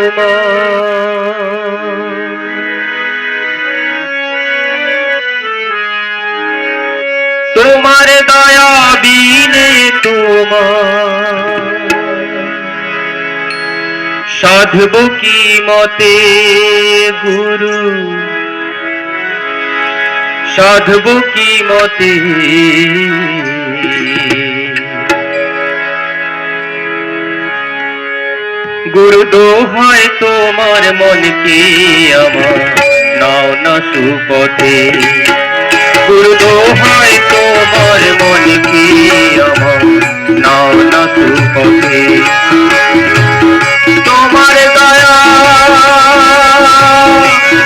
তোমার। দয়া বিনে তোমার। সাধব কি মতে গুরু? সাধব কি মতে? গুরু দোহায় তোমার মনকে আমার? নাও না সুপথে। গুরু দোহায় তোমার মনকে আমার? নাও না সুপথে। তোমার দয়া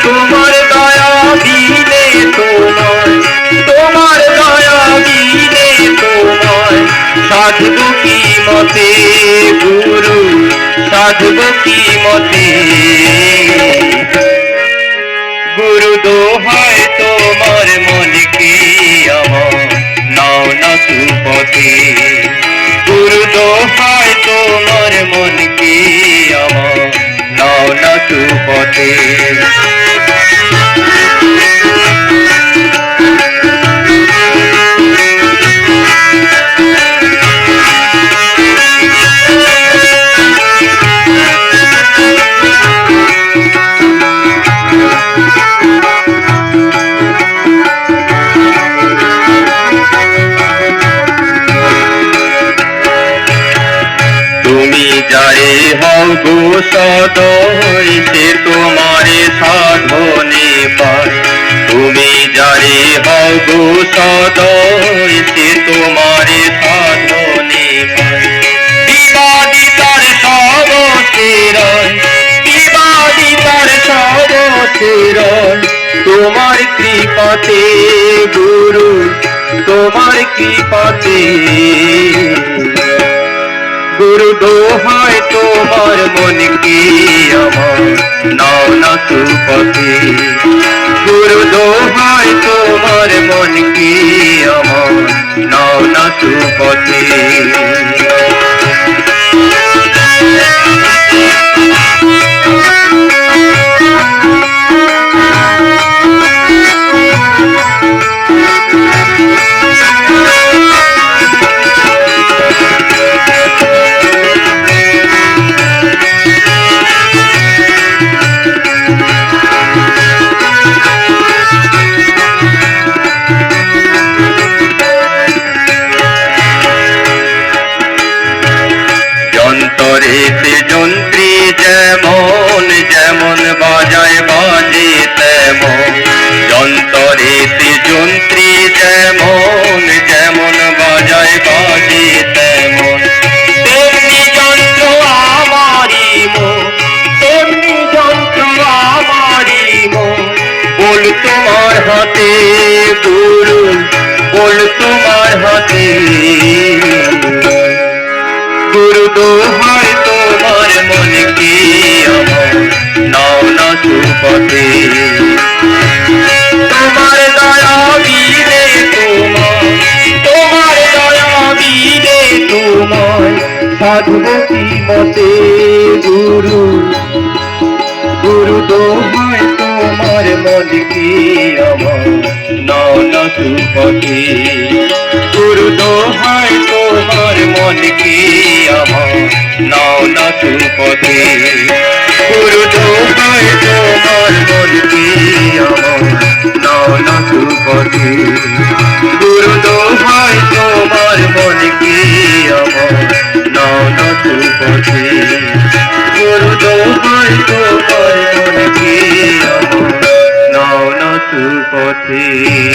তোমার দয়া দিলে তোমার সাধব কি মতে, গুরু? সাধব কি মতে? গুরু দোহায় তোমার মনকে আমার, নাও না সুপথে। গুরু দোহায় তোমার মনকে আমার, নাও না সুপথে। হও গো সদয় সে তোমারে সাধনে পায়। তুমি যারে হও গো সদয় সে তোমারে সাধনে পায়। বিবাদিতার সব চেরয় বিবাদিতার সব চেরয় তোমার কৃপাতে গুরু, তোমার কৃপাতে দোহায় তোমার মন কি আমার নাও না সুপথে। গুরু দোহায় তোমার মন কি আমার নাও না সুপথে। তোমার হাতে গুরু বল তোমার হাতে। গুরু দোহাই তোমার মনকে আমার? নাও না সুপথে। তোমার দয়া দিলে তোমার তোমার দয়া দিলে তোমার সাধব কি মতে গুরু গুরু দোহাই তোমার মনকে আমার নাও না সুপথে গুরু দোহাই তোমার মনকে আমার নাও না সুপথে গুরু দোহাই তোমার মনকে আমার নাও না সুপথে গুরু দোহাই তোমার মনকে আমার নাও মনকে